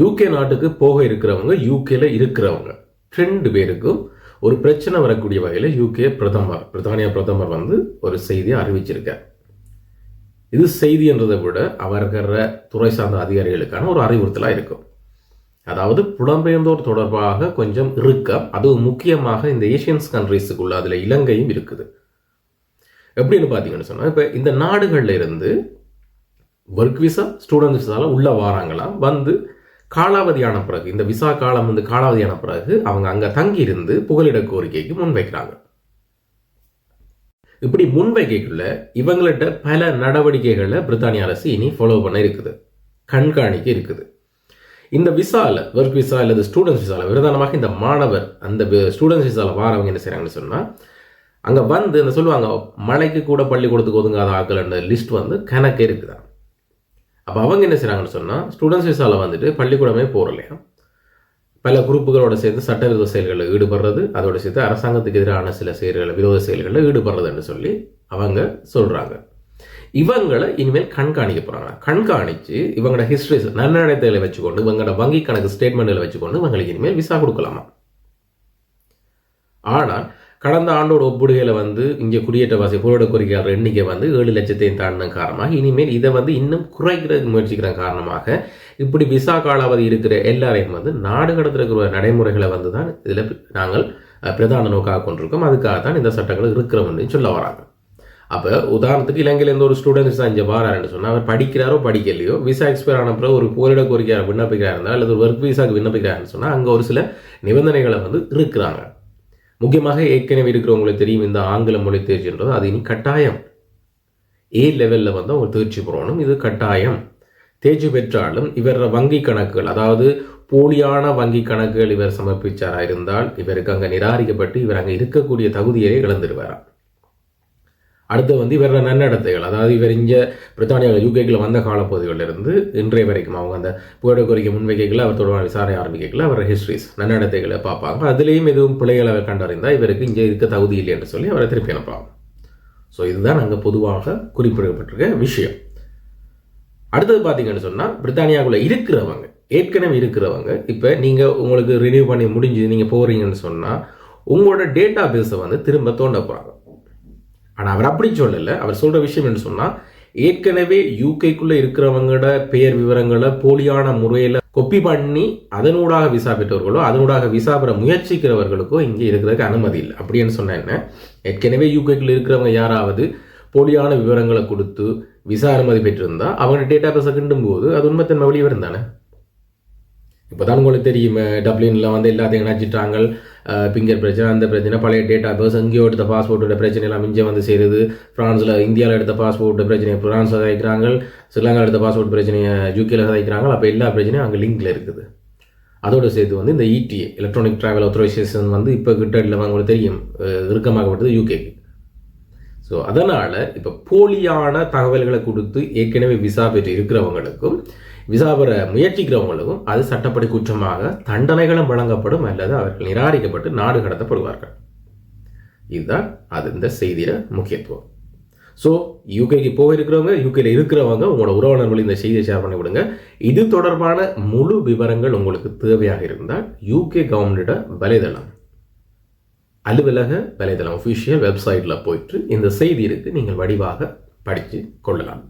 UK நாட்டுக்கு போக இருக்கிறவங்க யூகேல இருக்கிறவங்க. ரெண்டு பேருக்கும் ஒரு பிரச்சனை வரக்கூடிய வகையில் யூகே பிரதமர் பிரித்தானிய பிரதமர் வந்து ஒரு செய்தியை அறிவிச்சிருக்கார். இது செய்தி என்றதை விட அவர்கிற துறை சார்ந்த அதிகாரிகளுக்கான ஒரு அறிவுறுத்தலாக இருக்கும். அதாவது புலம்பெயர்ந்தோர் தொடர்பாக கொஞ்சம் இறுக்கம் அதுவும் முக்கியமாக இந்த ஏஷியன்ஸ் கண்ட்ரீஸுக்குள்ள அதில் இலங்கையும் இருக்குது. எப்படின்னு பார்த்தீங்கன்னு சொன்னால் இப்போ இந்த நாடுகளில் இருந்து ஒர்க் விசா ஸ்டூடெண்ட் விசால உள்ளே வாராங்களாம் வந்து காலாவதியான பிறகு இந்த விசா காலம் வந்து காலாவதியான பிறகு அவங்க அங்கே தங்கி இருந்து புகலிட கோரிக்கைக்கு முன்வைக்கிறாங்க. இப்படி முன்வைக்கைக்குள்ள இவங்கள்ட்ட பல நடவடிக்கைகளை பிரித்தானிய அரசு இனி ஃபாலோ பண்ண இருக்குது. கண்காணிக்க இருக்குது. இந்த விசாவில் ஒர்க் விசா அல்லது ஸ்டூடெண்ட்ஸ் விசாவில் விரதானமாக இந்த மாணவர் அந்த ஸ்டூடெண்ட்ஸ் விசாவில் வாரவங்க என்ன செய்கிறாங்கன்னு சொன்னால் அங்கே வந்து இந்த சொல்லுவாங்க மலைக்கு கூட பள்ளிக்கூடத்துக்கு ஒதுங்காத ஆட்கள் லிஸ்ட் வந்து கணக்கு இருக்குதா அப்போ அவங்க என்ன செய்கிறாங்கன்னு சொன்னால் ஸ்டூடெண்ட்ஸ் விசாவில் வந்துட்டு பள்ளிக்கூடமே போகிறலையா பல குரூப்புகளோட சேர்ந்து சட்டவிரோத செயல்களில் ஈடுபடுறது அதோட சேர்த்து அரசாங்கத்துக்கு எதிரான சில செயல்களை விரோத செயல்களில் ஈடுபடுறதுன்னு சொல்லி அவங்க சொல்கிறாங்க இவங்களை இனிமேல் கண்காணிக்க போகிறாங்க கண்காணித்து இவங்களோட ஹிஸ்ட்ரி நன்னடத்தைகளை வச்சுக்கொண்டு இவங்களோட வங்கி கணக்கு ஸ்டேட்மெண்ட்களை வச்சுக்கொண்டு இவங்களுக்கு இனிமேல் விசா கொடுக்கலாமா? ஆனால் கடந்த ஆண்டோட ஒப்புடுகையில் வந்து இங்கே குடியேற்றவாசி புரோட கோரிக்கையாளர் எண்ணிக்கை வந்து ஏழு லட்சத்தையும் தாண்டின காரணமாக இனிமேல் இதை வந்து இன்னும் குறைக்கிறதுக்கு முயற்சிக்கிற காரணமாக இப்படி விசா காலாவதி இருக்கிற எல்லாரையும் வந்து நாடு கடத்துகிற நடைமுறைகளை வந்து தான் இதில் நாங்கள் பிரதான நோக்காக கொண்டிருக்கோம். அதுக்காக தான் இந்த சட்டங்கள் இருக்கிறோம்னு சொல்ல வராங்க. அப்போ உதாரணத்துக்கு இலங்கையிலேருந்து ஒரு ஸ்டூடெண்ட்ஸ் தான் இங்கே வராருன்னு சொன்னால் அவர் படிக்கிறாரோ படிக்கலையோ விசா எக்ஸ்பயர் ஆன பிறகு ஒரு போரிட கோரிக்கையாளர் விண்ணப்பிக்கிறார் இருந்தால் அல்லது ஒர்க் விசாவுக்கு விண்ணப்பிக்கிறாருன்னு சொன்னால் அங்கே ஒரு சில நிபந்தனைகளை வந்து இருக்கிறாங்க. முக்கியமாக ஏற்கனவே இருக்கிறவங்களுக்கு தெரியும் இந்த ஆங்கில மொழி தேர்ச்சின்றது அது இனி கட்டாயம். ஏ லெவலில் வந்து அவங்க தேர்ச்சி பெறணும் இது கட்டாயம். தேர்ச்சி பெற்றாலும் இவர் வங்கி கணக்குகள் அதாவது போலியான வங்கி கணக்குகள் இவர் சமர்ப்பிச்சாராக இருந்தால் இவருக்கு அங்கே நிராகரிக்கப்பட்டு இவர் அங்கே இருக்கக்கூடிய தகுதியை இழந்துடுவாராம் அடுத்து வந்து இவர நன்னடத்தைகள். அதாவது இவர் இங்கே பிரித்தானியாவில் யூகேக்கில் வந்த காலப்பகுதிகளிலிருந்து இன்றைய வரைக்கும் அவங்க அந்த புகழ கோரிக்கை முன்வைக்கல அவர் தொடர்பான விசாரணை ஆரம்பிக்கல அவர் ஹிஸ்ட்ரிஸ் நன்னடத்தைகளை பார்ப்பாங்க. அதுலேயும் எதுவும் பிள்ளைகளை அவர் கண்டறிந்தால் இவருக்கு இங்கே இருக்க தகுதி இல்லை என்று சொல்லி அவரை திருப்பி அனுப்புவாங்க ஸோ இதுதான் அங்கே பொதுவாக குறிப்பிடப்பட்டிருக்க விஷயம். அடுத்தது பார்த்தீங்கன்னு சொன்னால் பிரித்தானியாவில் இருக்கிறவங்க ஏற்கனவே இருக்கிறவங்க இப்போ நீங்கள் உங்களுக்கு ரினியூ பண்ணி முடிஞ்சு நீங்கள் போகிறீங்கன்னு சொன்னால் உங்களோட டேட்டா பேஸை வந்து திரும்ப தோண்ட போகிறாங்க ஆனால் அவர் அப்படி சொல்லலை. அவர் சொல்கிற விஷயம் என்ன சொன்னால் ஏற்கனவே யூகேக்குள்ளே இருக்கிறவங்களோட பெயர் விவரங்களை போலியான முறையில் கொப்பி பண்ணி அதனூடாக விசா பெற்றவர்களோ அதனூடாக விசா பெற முயற்சிக்கிறவர்களுக்கோ இங்கே இருக்கிறதுக்கு அனுமதி இல்லை. அப்படின்னு சொன்ன என்ன? ஏற்கனவே யூகேக்குள்ள இருக்கிறவங்க யாராவது போலியான விவரங்களை கொடுத்து விசா அனுமதி பெற்றிருந்தா அவங்க டேட்டா பேச கிண்டும் போது அது உண்மைத்தன்மை வெளியே வரும் தானே? இப்போதான் உங்களுக்கு தெரியும் டப்ளின்ல வந்து எல்லாத்தையும் இணைச்சிட்டாங்க பிங்கர் பிரச்சனை அந்த பிரச்சனை பழைய டேட்டா பேஸ் எங்கேயோ எடுத்த பாஸ்போர்ட்டோட பிரச்சனை எல்லாம் இங்கே வந்து சேருது. ஃப்ரான்ஸில் இந்தியாவில் எடுத்த பாஸ்போர்ட் பிரச்சனையை ஃப்ரான்ஸில் சதைக்கிறாங்க ஸ்ரீலங்கா எடுத்த பாஸ்போர்ட் பிரச்சனையை யூகேல சதைக்கிறாங்க அப்போ எல்லா பிரச்சனையும் அங்கே லிங்க்ல இருக்குது. அதோடு சேர்த்து வந்து இந்த இடிஏ எலக்ட்ரானிக் டிராவல் அத்தரைசேஷன் வந்து இப்போ கிட்ட உங்களுக்கு தெரியும் இறுக்கமாகப்பட்டது யூகேக்கு ஸோ அதனால் இப்போ போலியான தகவல்களை கொடுத்து ஏற்கனவே விசா பெற்று இருக்கிறவங்களுக்கும் விசா பெற முயற்சிக்கிறவங்களுக்கும் அது சட்டப்படி குற்றமாக தண்டனைகளும் வழங்கப்படும் அல்லது அவர்கள் நிராகரிக்கப்பட்டு நாடு கடத்தப்படுவார்கள். இதுதான் அது இந்த செய்தியில முக்கியத்துவம். ஸோ யூகேக்கு போக இருக்கிறவங்க யூகேல இருக்கிறவங்க உங்களோட உறவினர்கள் இந்த செய்தியை ஷேர் பண்ணி விடுங்க. இது தொடர்பான முழு விவரங்கள் உங்களுக்கு தேவையாக இருந்தால் யூகே கவர்மெண்டோட வலைதளம் அலுவலக வலைதளம் ஒஃபிஷியல் வெப்சைட்டில் போயிட்டு இந்த செய்தி இருக்கு நீங்கள் வடிவாக படித்து கொள்ளலாம்.